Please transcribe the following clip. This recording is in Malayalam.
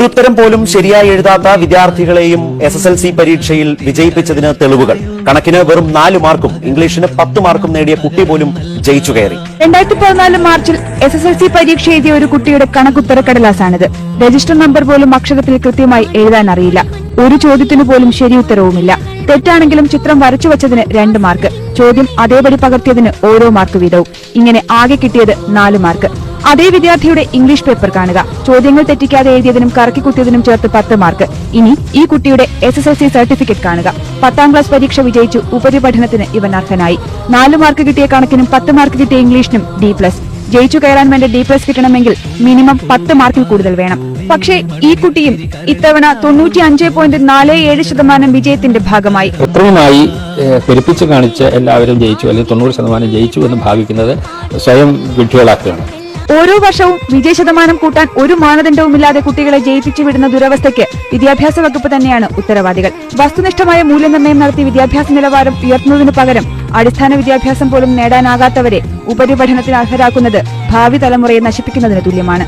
ഒരുത്തരം പോലും ശരിയായി എഴുതാത്ത വിദ്യാർത്ഥികളെയും എസ് എസ് എൽ സി പരീക്ഷയിൽ വിജയിപ്പിച്ചതിന് തെളിവുകൾ. കണക്കിന് വെറും നാല് മാർക്കും ഇംഗ്ലീഷിന് പത്ത് മാർക്കും നേടിയ കുട്ടി പോലും ജയിച്ചു കയറി. രണ്ടായിരത്തി പതിനാല് മാർച്ചിൽ എസ് എസ് എൽ സി പരീക്ഷ എഴുതിയ ഒരു കുട്ടിയുടെ കണക്കുത്തരക്കടലാസാണിത്. രജിസ്റ്റർ നമ്പർ പോലും അക്ഷരത്തിൽ കൃത്യമായി എഴുതാൻ അറിയില്ല. ഒരു ചോദ്യത്തിനു പോലും ശരി ഉത്തരവുമില്ല. തെറ്റാണെങ്കിലും ചിത്രം വരച്ചു വച്ചതിന് രണ്ട് മാർക്ക്. ചോദ്യം അതേപടി പകർത്തിയതിന് ഓരോ മാർക്ക് വീതവും. ഇങ്ങനെ ആകെ കിട്ടിയത് നാല് മാർക്ക്. അതേ വിദ്യാർത്ഥിയുടെ ഇംഗ്ലീഷ് പേപ്പർ കാണുക. ചോദ്യങ്ങൾ തെറ്റിക്കാതെ എഴുതിയതിനും കറക്കി കുത്തിയതിനും ചേർത്ത് പത്ത് മാർക്ക്. ഇനി ഈ കുട്ടിയുടെ S S L C certificate കാണുക. പത്താം ക്ലാസ് പരീക്ഷ വിജയിച്ചു ഉപരിപഠനത്തിന് ഇവൻ അർഹനായി. നാല് മാർക്ക് കിട്ടിയ കണക്കിനും പത്ത് മാർക്ക് കിട്ടിയ ഇംഗ്ലീഷിനും ഡി പ്ലസ് ജയിച്ചു കയറാൻ വേണ്ട ഡി പ്ലസ് കിട്ടണമെങ്കിൽ മിനിമം പത്ത് മാർക്കിൽ കൂടുതൽ വേണം. പക്ഷേ ഈ കുട്ടിയും ഇത്തവണ തൊണ്ണൂറ്റി അഞ്ച് പോയിന്റ് നാല് ഏഴ് ശതമാനം വിജയത്തിന്റെ ഭാഗമായി. കൃത്രിമമായി പെരുപ്പിച്ച് കാണിച്ച് എല്ലാവരും ജയിച്ചു അല്ലെങ്കിൽ തൊണ്ണൂറ് ശതമാനം ജയിച്ചു എന്ന് ഭാവിക്കുന്നത് സ്വയം വിഡ്ഢികളാക്കുകയാണ്. ഓരോ വർഷവും വിജയ ശതമാനം കൂട്ടാൻ ഒരു മാനദണ്ഡവുമില്ലാതെ കുട്ടികളെ ജയിപ്പിച്ചു വിടുന്ന ദുരവസ്ഥയ്ക്ക് വിദ്യാഭ്യാസ വകുപ്പ് തന്നെയാണ് ഉത്തരവാദികൾ. വസ്തുനിഷ്ഠമായ മൂല്യനിർണയം നടത്തി വിദ്യാഭ്യാസ നിലവാരം ഉയർത്തുന്നതിനു പകരം അടിസ്ഥാന വിദ്യാഭ്യാസം പോലും നേടാനാകാത്തവരെ ഉപരിപഠനത്തിന് അർഹരാക്കുന്നത് ഭാവി തലമുറയെ നശിപ്പിക്കുന്നതിന് തുല്യമാണ്.